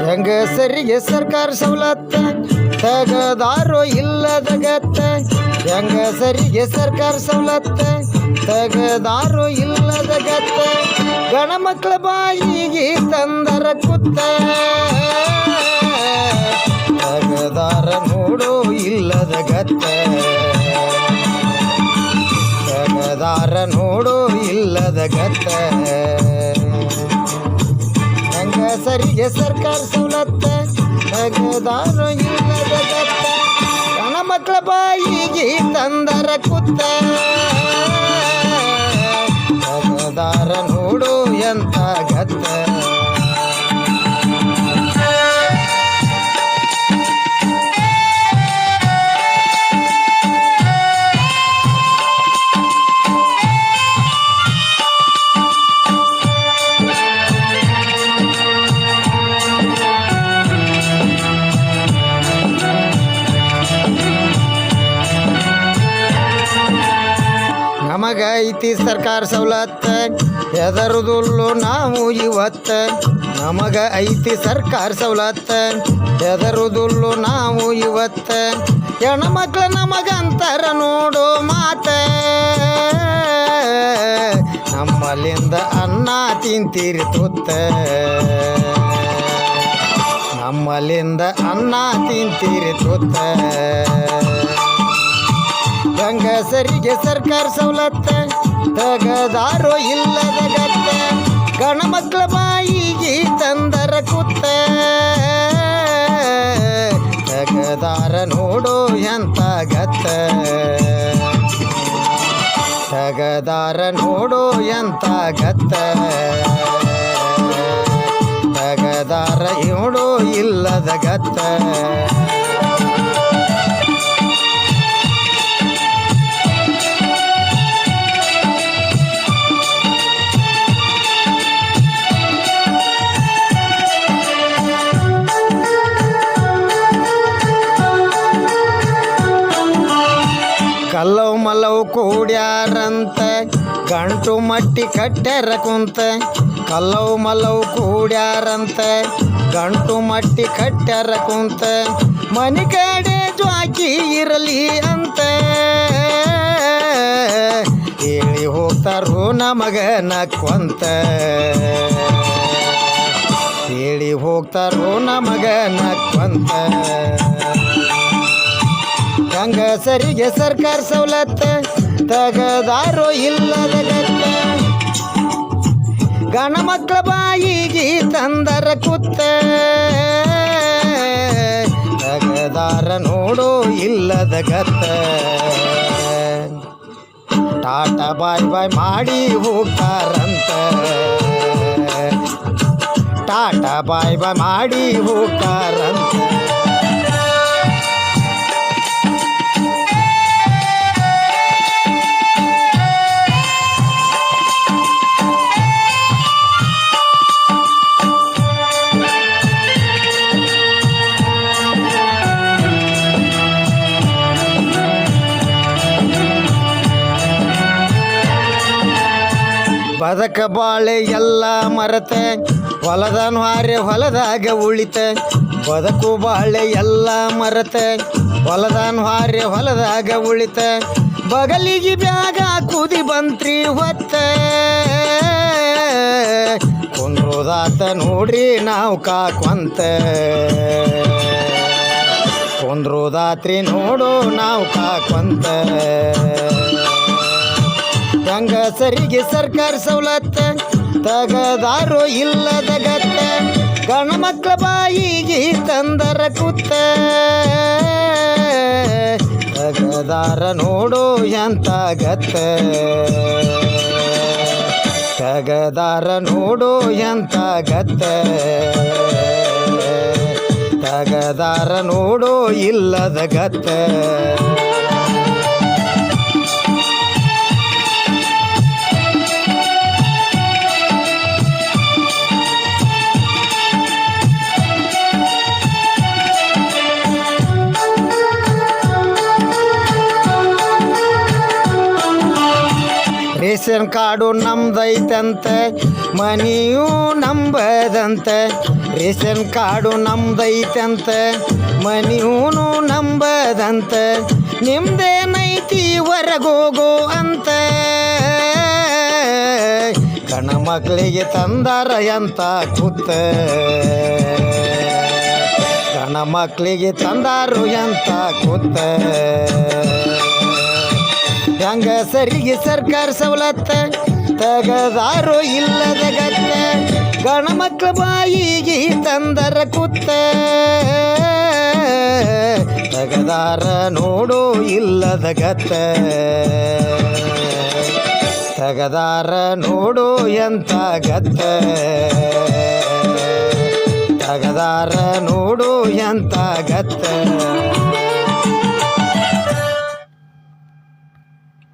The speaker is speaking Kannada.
ಹೆಂಗಸರಿಗೆ ಸರ್ಕಾರ ಸವಲತ್ತ ತಗದಾರೋ ಇಲ್ಲದ ಗತ್ತ ಹೆಂಗಸರಿಗೆ ಸರ್ಕಾರ ಸವಲತ್ತ ತಗದಾರೋ ಇಲ್ಲದ ಗತ್ತ, ಗಣ ಮಕ್ಕಳ ಬಾಯಿಗೆ ತಂದರ ಕುತ್ತ. ತೆಗೆದಾರ ನೋಡು ಇಲ್ಲದ ಗತ್ತೆ. ತೆಗೆದಾರ ನೋಡು ಇಲ್ಲದ ಗತ್ತ. ಹೆಂಗಸರಿಗೆ ಸರ್ಕಾರ ಸವಲತ್ತ ತೆಗೆದಾರು ಇಲ್ಲದ ಗತ್ತ. ಗಣ ಮಕ್ಕಳ ಬಾಯಿಗೆ ತಂದರ ಕುತ್ತ. ಐತಿ ಸರ್ಕಾರ ಸವಲತ್ತ ಎದರುದುಲ್ಲು ನಾವು ಇವತ್ತ. ನಮಗ ಐತಿ ಸರ್ಕಾರ ಸವಲತ್ತ ಎದರುದುಲ್ಲು ನಾವು ಇವತ್ತ. ಹೆಣ್ಮಕ್ಳು ನಮಗಂತರ ನೋಡು ಮಾತ. ನಮ್ಮಲ್ಲಿಂದ ಅನ್ನ ತಿಂತೀರಿ ತುತ್ತ. ನಮ್ಮಲ್ಲಿಂದ ಅನ್ನ ತಿಂತೀರಿ ತುತ್ತ. ಗಂಗಸರಿಗೆ ಸರ್ಕಾರ ಸವಲತ್ತ. ತಗದಾರೋ ಇಲ್ಲದ ಗತ್ತ ಗಣ ಮಕ್ಕಳ ಬಾಯಿಗೆ ತಂದರ ಕುತ್ತ ತಗದಾರ ನೋಡೋ ಎಂತ ಗತ್ತ ತಗದಾರ ನೋಡೋ ಎಂತ ಗತ್ತ ತಗದಾರ ನೋಡೋ ಇಲ್ಲದ ಗತ್ತ ಕಲ್ಲವ್ ಮಲವ್ ಕೂಡ್ಯಾರಂತೆ. ಗಂಟು ಮಟ್ಟಿ ಕಟ್ಟ್ಯಾರ ಕುಂತ. ಕಲ್ಲವ್ ಮಲವ್ ಕೂಡ್ಯಾರಂತ. ಗಂಟು ಮಟ್ಟಿ ಕಟ್ಟ್ಯಾರ ಕುಂತ. ಮನೆ ಕಡೆ ಜ್ವಾಕಿ ಇರಲಿ ಅಂತ. ಹೇಳಿ ಹೋಗ್ತಾರೋ ನಮಗ ನಕ್ವಂತ ಹೇಳಿ ಹೋಗ್ತಾರೋ ನಮಗ ನಕ್ವಂತ ಗಂಗಸರಿಗೆ ಸರ್ಕಾರ ಸವಲತ್ತ ತಗದಾರೋ ಇಲ್ಲದ ಗಣ ಮಕ್ಕಳ ಬಾಯಿಗೆ ತಂದರ ಕುತ್ತ. ತಗದಾರ ನೋಡೋ ಇಲ್ಲದ ಗತ್ತ. ಟಾಟಾ ಬಾಯ್ ಬಾಯ್ ಮಾಡಿ ಹೋಗ್ತಾರಂತ. ಟಾಟಾ ಬಾಯ್ ಬಾಯ್ ಮಾಡಿ ಹೋಗ್ತಾರಂತ. ಬದಕ ಬಾಳೆ ಎಲ್ಲ ಮರತೆ. ಹೊಲದ ಹಾರೆ ಹೊಲದಾಗ ಉಳಿತ. ಬದಕು ಬಾಳೆ ಎಲ್ಲ ಮರತೆ. ಹೊಲದ ಹಾರೆ ಹೊಲದಾಗ ಉಳಿತ. ಬಗಲಿಗೆ ಬ್ಯಾಗ ಕುದಿ ಬಂತ್ರಿ ಹೊತ್ತೆ. ಕುಂದ್ರೋದಾತ ನೋಡ್ರಿ ನಾವು ಕಾಕ್ವಂತ ಕುಂದ್ರೋದಾತ್ರಿ ನೋಡು ನಾವು ಕಾಕ್ವಂತ ಗಂಗಸರಿಗೆ ಸರ್ಕಾರ ಸವಲತ್ತ, ತಗದಾರು ಇಲ್ಲದ ಗತ್ತ, ಗಣ ಮಕ್ಕಳ ಬಾಯಿಗೆ ತಂದರ ಕುತ್ತ ತಗದಾರ ನೋಡೋ ಎಂತ ಗತ್ತ. ತಗದಾರ ನೋಡೋ ಎಂತ ಗತ್ತ. ತಗದಾರ ನೋಡೋ ಇಲ್ಲದ ಗತ್ತ. ರೇಷನ್ ಕಾಡು ನಮ್ದೈತಂತೆ, ಮನಿಯೂ ನಂಬದಂತೆ. ರೇಷನ್ ಕಾಡು ನಮ್ದೈತಂತೆ, ಮನಿಯೂನು ನಂಬದಂತ. ನಿಮ್ದೇನೈತಿ ಹೊರಗೋಗೋ ಅಂತ. ಗಣ ಮಕ್ಕಳಿಗೆ ತಂದಾರ ಎಂತ ಕೂತ. ಗಣ ಮಕ್ಕಳಿಗೆ ತಂದಾರು ಎಂತ ಕೂತ. ಹೆಂಗ ಸರಿಗೆ ಸರ್ಕಾರ ಸವಲತ್ತ? ತಗದಾರು ಇಲ್ಲದ ಗತ್ತ, ಗಣ ಮಕ್ಕಳ ಬಾಯಿಗೆ ತಂದರ ಕುತ್ತ. ತಗದಾರ ನೋಡೋ ಇಲ್ಲದ ಗತ್ತ. ತಗದಾರ ನೋಡು ಎಂತ ಗತ್ತ. ತಗದಾರ ನೋಡು ಎಂತ ಗತ್ತ.